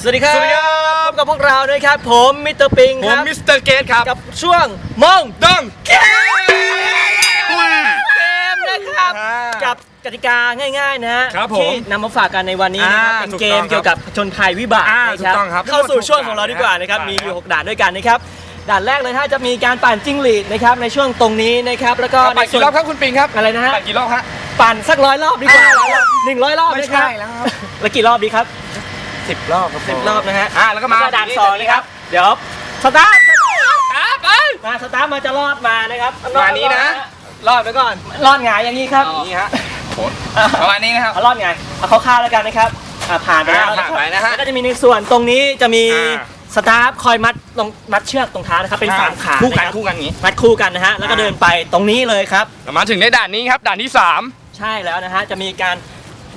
สวัสดีครับสวัสดีครับ พบกับพวกเราด้วยครับ ผมมิสเตอร์ปิงผคมรับมิสเตอร์เกตครับ กับช่วงมองดังเกมนะครับอ่ากับกติกาง่าย ๆ นะฮะครับผมที่นำมาฝากกันในวันนี้นะครับอ่าเป็นถูกเกต้มองครับเกี่ยวกับผจญภัยวิบากอ่านะครับถูกต้องครับเข้าสู่ช่วงของเราดีกว่านะครับด่านมีอยู่นะ6ด่านด้วยกันนะครับด่านแรกเลยถ้าจะมีการปั่นจิ้งหรีดนะครับในช่วงตรงนี้นะครับแล้วก็ปั่นกี่รอบครับคุณปิงครับอะไรนะฮะปั่นกี่รอบฮะ ปั่นสักร้อยรอบดีกว่าอ่าร้อยรอบหนึ่งร้อยรอบไม่นะครับใช่แล้วครับแล้วกี่รอบดีครับ สิบรอบครับสิบรอบนะฮะอ่าแล้วก็มาด่านสองเลยครับ เดี๋ยวสตาร์ทสตาร์ทครับไปมาสตาร์ทมาจะรอดมานะครับมานี้นะ รอบไปก่อน รอดหงายอย่างนี้ครับนี่ฮะโหประมาณนี้นะครับเอารอดหงายเอาคร่าวๆแล้วกันนะครับอ่าผ่านไปแล้วอ่าผ่านไปนะฮะแล้วก็จะมีในส่วนตรงนี้จะมีอ่าสตาร์ทคอยมัดตรงมัดเชือกตรงเท้านะครับเป็นสามขาคู่กันะรับคู่กันอย่างนี้มัดคู่กันนะฮะแล้วก็อ่าเดินไปตรงนี้เลยครับเรามาถึงในด่านนี้ครับด่านที่สามใช่แล้วนะฮะจะมีการ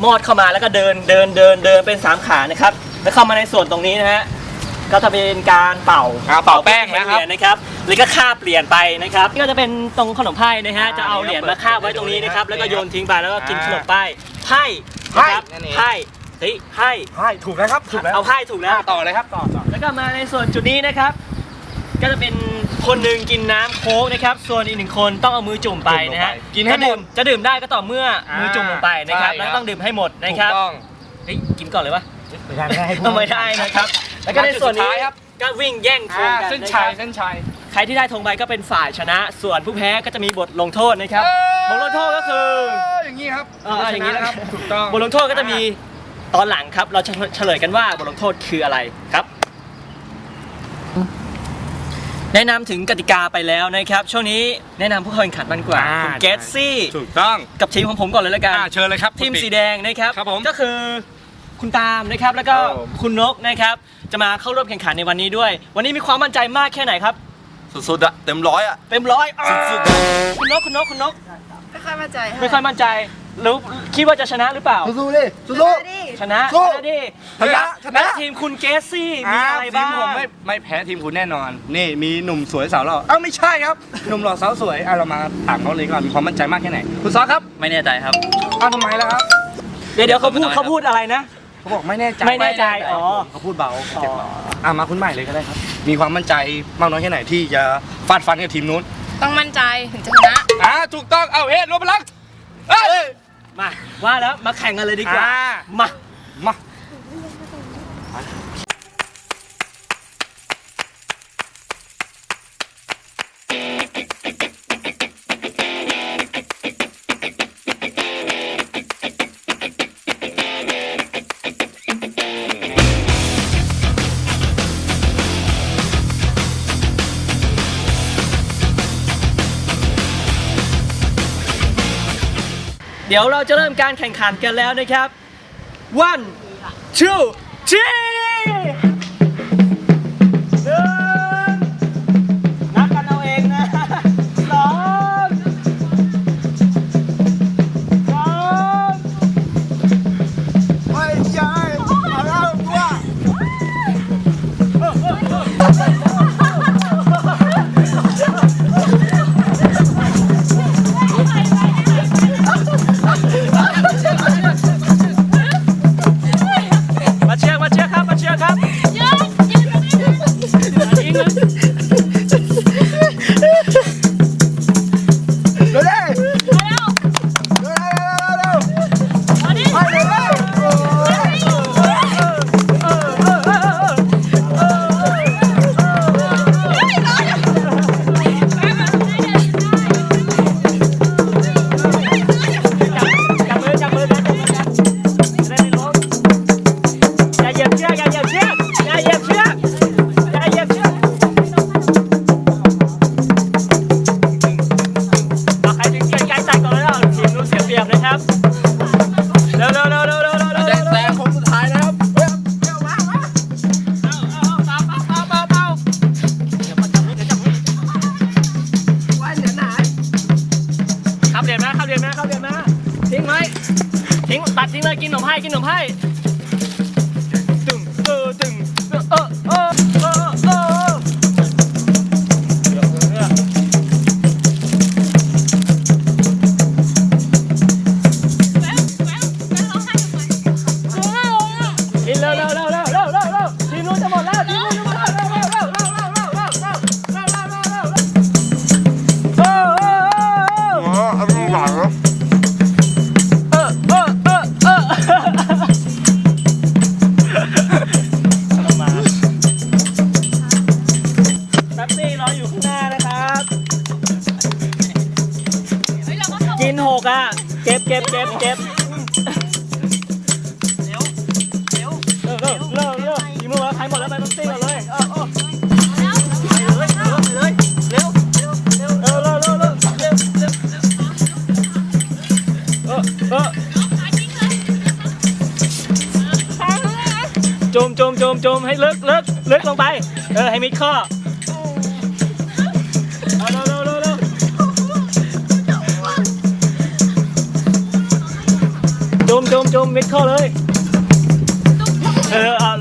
มอดเข้ามาแล้วก็เดินเดินเดินเดินเป็นสามขานะครับแล้วเข้ามาในส่วนตรงนี้นะฮะก็จะเป็นการเป่าอ่าเป่าแป้งนะครับ เหรียญนะครับหรือก็คาบเหรียญไปนะครับนี่ก็จะเป็นตรงขนมไพ่นะฮะอ่าจะเอาเหรียญมาคาบไว้ตรงนี้นะครับนี่แล้วครับก็โยนทิ้งไปแล้วก็กินอ่าขนมไพ่ไพ่นะครับไพ่นั่นเอง ไพ่เฮ้ยไพ่ใช่ถูกแล้วครับถูกแล้วเอาไพ่ถูกแล้วต่อเลยครับต่อต่อ แล้วก็มาในส่วนจุดนี้นะครับ ก็จะเป็นคนหนึ่งกินน้ำโค้กนะครับ ส่วนอีกหนึ่งคนต้องเอามือจุ่มไปนะฮะกินให้หมจะดื่ดมจะดื่มได้ก็ต่อเมื่ออามือจุ่มลงไปนะครับใช่แล้วครับต้องดื่มให้หมดถูนะกครับต้อง เฮ้ยกินก่อนเลยวะไม่ได้ไม่ได้ให้พูดต้องไม่ได้นะครับ แล้วก็ในส่วนนี้จุดสุดท้ายครับ ก็วิ่งแย่งธงอ่ากันเส้นนะคชัยรับ เส้นชัย ใครที่ได้ธงใบก็เป็นฝ่ายชนะ ส่วนผู้แพ้ก็จะมีบทลงโทษนะครับ บทลงโทษก็คืออย่างนี้ครับเอออย่างนี้นะครับ ถูกต้อง บทลงโทษก็จะมีตอนหลังครับ เราจะเฉลยกันว่าบทลงโทษคืออะไรครับ แนะนำถึงกติกาไปแล้วนะครับ ช่วงนี้แนะนำผู้เข้าแข่งขันมันกว่าอ่าคุณเกตซี่ถูกต้องกับทีมของผมก่อนเลยแล้วกัน อ่าเชิญเลยครับทีมคุณปิ๊ก สีแดงนะครับครับผมก็คือคุณตามนะครับแล้วก็ครับผม คุณนกนะครับ จะมาเข้าร่วมแข่งขันในวันนี้ด้วย วันนี้มีความมั่นใจมากแค่ไหนครับ สุดๆอะเต็มร้อยอะ เต็มร้อยสุดคุณนกคุณนกคุณนกไม่ค่อยมั่นใจไม่ค่อยมั่นใจ รู้คิดว่าจะชนะหรือเปล่า สู้ๆดิสู้ดิชนะสู้ชนะดิชนะชนะ และทีมคุณเกสซี่ มีอะไรบ้าง ทีมผมไม่ไม่แพ้ทีมคุณแน่นอน นี่มีหนุ่มสวยสาวหล่อเอ้าไม่ใช่ครับ หนุ่มหล่อสาวสวยอะเรามาถามเขาเลยก่อนมีความมั่นใจมากแค่ไหน คุณซอสครับไม่แน่ใจครับ อ้าวทำไมล่ะครับ เดี๋ยวเดี๋ยวเขาพูดไม่น้อยเขาพูดอะไรนะ เขาบอกไม่แน่ใจไม่แน่ใจอ๋อ เขาพูดเบาเจ็บเบาอะมาคุณใหม่เลยก็ได้ครับ มีความมั่นใจมากน้อยแค่ไหนที่จะฟาดฟันกับทีมนู้นต้องมั่นใจถึงจะชนะ อ่าถูกต้อง เอาเฮ้รวมพลังเอ้ย มาว่าแล้วมาแข่งกันเลยดีกว่า อ่า มา มา เดี๋ยวเราจะเริ่มการแข่งขันกันแล้วนะครับ one two three งเลยกินขนมไพ่กินขนมไพ่ บเก็บเก็บเก็บเร็วเร็วเร็วเร็วเร็วเร็วทีมือใครหมดแล้วไปต้องตีก่อนเลยเออเออไปเลยเร็วเลยเร็วเร็วเร็วเร็วเร็วเร็วเร็วเร็วเร็วเออเออจมจมจมจมให้ลึกลึกลึกลงไป เออ ให้มิดข้อเอา จุ่มจุ่มจุ่มมิดเข้าเลย เออเอา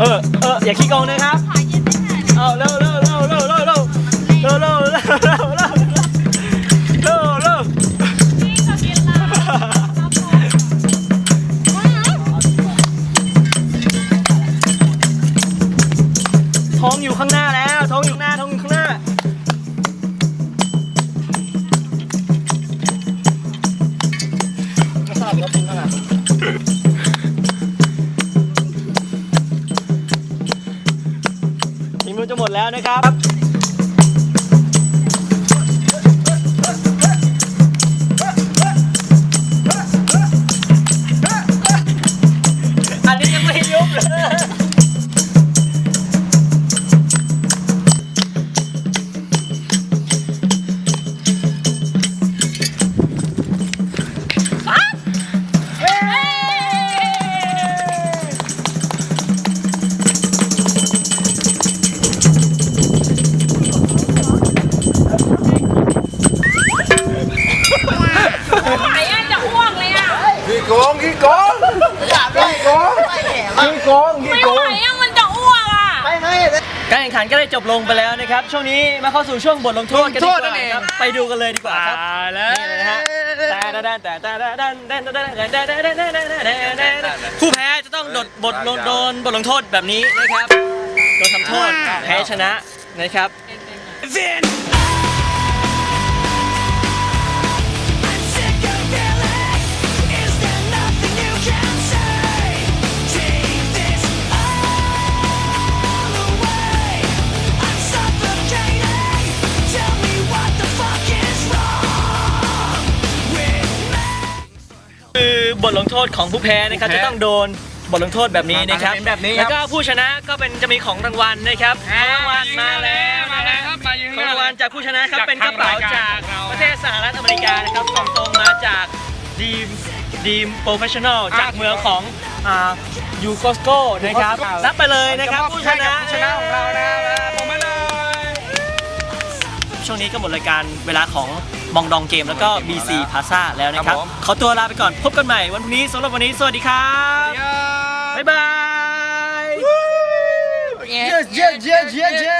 เออเอออย่าขี้โกงนะครับ เอาเร็วเร็วเร็วเร็วเร็วเร็วเร็วเร็วเร็ว แล้วนะครับ การแข่งขันก็ได้จบลงไปแล้วนะครับ ช่วงนี้มาเข้าสู่ช่วงบทลงโทษกันดีกว่าครับไปดูกันเลยดีกว่าครับนี่เลยนะฮะแต่แต่แต่แต่แต่แต่แต่แต่แต่แต่แต่ผู้แพ้จะต้องโดนบทลงโดนบทลงโทษแบบนี้นะครับโดนทำโทษแพ้ชนะนะครับคือ บทลงโทษของผู้แพ้นะครับจะต้องโดนบทลงโทษแบบนี้นะครับเป็นแบบนี้คแล้รับวก็ผู้ชนะก็เป็นจะมีของรางวัลนะครับของรางวัลมาแล้วมาแล้วครับมายืนของรางวัลจากผู้ชนะครับจากเป็นกระเป๋าทางรายการจากของเรา ประเทศสหรัฐอเมริกานะครับส่งตรงมาจากดีมดีมโปรเฟชชั่นอลจากเมืองของอ่ายูโกสโกนะครับรับไปเลยนะครับผู้ชนะ ผู้ชนะของเรานะผมมาเลย ช่วงนี้ก็หมดรายการเวลาของ มองดองเกมแล้วก็ BC พาซ่าแล้วนะครับคขอตัวลาไปก่อนพบกันใหม่วันพรุ่งนี้สำหรับวันนี้ สวัสดีครับ บ๊ายบาย เย้เย้เย้เย้เย้